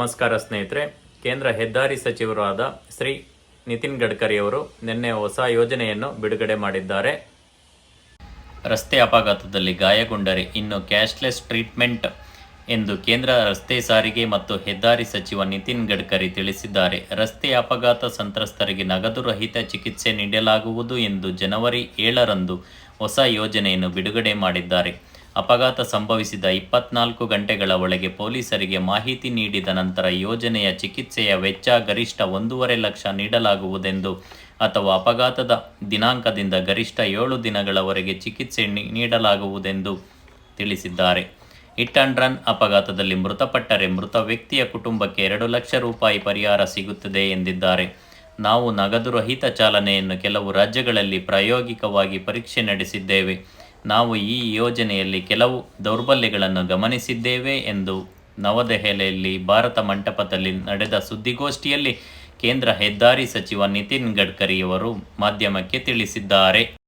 ನಮಸ್ಕಾರ ಸ್ನೇಹಿತರೆ, ಕೇಂದ್ರ ಹೆದ್ದಾರಿ ಸಚಿವರಾದ ಶ್ರೀ ನಿತಿನ್ ಗಡ್ಕರಿ ಅವರು ನಿನ್ನೆ ಹೊಸ ಯೋಜನೆಯನ್ನು ಬಿಡುಗಡೆ ಮಾಡಿದ್ದಾರೆ. ರಸ್ತೆ ಅಪಘಾತದಲ್ಲಿ ಗಾಯಗೊಂಡರೆ ಇನ್ನು ಕ್ಯಾಶ್ಲೆಸ್ ಟ್ರೀಟ್ಮೆಂಟ್ ಎಂದು ಕೇಂದ್ರ ರಸ್ತೆ ಸಾರಿಗೆ ಮತ್ತು ಹೆದ್ದಾರಿ ಸಚಿವ ನಿತಿನ್ ಗಡ್ಕರಿ ತಿಳಿಸಿದ್ದಾರೆ. ರಸ್ತೆ ಅಪಘಾತ ಸಂತ್ರಸ್ತರಿಗೆ ನಗದು ರಹಿತ ಚಿಕಿತ್ಸೆ ನೀಡಲಾಗುವುದು ಎಂದು ಜನವರಿ ಏಳರಂದು ಹೊಸ ಯೋಜನೆಯನ್ನು ಬಿಡುಗಡೆ ಮಾಡಿದ್ದಾರೆ. ಅಪಘಾತ ಸಂಭವಿಸಿದ ಇಪ್ಪತ್ನಾಲ್ಕು ಗಂಟೆಗಳ ಒಳಗೆ ಪೊಲೀಸರಿಗೆ ಮಾಹಿತಿ ನೀಡಿದ ನಂತರ ಯೋಜನೆಯ ಚಿಕಿತ್ಸೆಯ ವೆಚ್ಚ ಗರಿಷ್ಠ ಒಂದೂವರೆ ಲಕ್ಷ ನೀಡಲಾಗುವುದೆಂದು ಅಥವಾ ಅಪಘಾತದ ದಿನಾಂಕದಿಂದ ಗರಿಷ್ಠ ಏಳು ದಿನಗಳವರೆಗೆ ಚಿಕಿತ್ಸೆ ನೀಡಲಾಗುವುದೆಂದು ತಿಳಿಸಿದ್ದಾರೆ. ಹಿಟ್ ಅಂಡ್ ರನ್ ಅಪಘಾತದಲ್ಲಿ ಮೃತಪಟ್ಟರೆ ಮೃತ ವ್ಯಕ್ತಿಯ ಕುಟುಂಬಕ್ಕೆ ಎರಡು ಲಕ್ಷ ರೂಪಾಯಿ ಪರಿಹಾರ ಸಿಗುತ್ತದೆ ಎಂದಿದ್ದಾರೆ. ನಾವು ನಗದು ರಹಿತ ಚಾಲನೆಯನ್ನು ಕೆಲವು ರಾಜ್ಯಗಳಲ್ಲಿ ಪ್ರಾಯೋಗಿಕವಾಗಿ ಪರೀಕ್ಷೆ ನಡೆಸಿದ್ದೇವೆ. ನಾವು ಈ ಯೋಜನೆಯಲ್ಲಿ ಕೆಲವು ದೌರ್ಬಲ್ಯಗಳನ್ನು ಗಮನಿಸಿದ್ದೇವೆ ಎಂದು ನವದೆಹಲಿಯಲ್ಲಿ ಭಾರತ ಮಂಟಪದಲ್ಲಿ ನಡೆದ ಸುದ್ದಿಗೋಷ್ಠಿಯಲ್ಲಿ ಕೇಂದ್ರ ಹೆದ್ದಾರಿ ಸಚಿವ ನಿತಿನ್ ಗಡ್ಕರಿಯವರು ಮಾಧ್ಯಮಕ್ಕೆ ತಿಳಿಸಿದ್ದಾರೆ.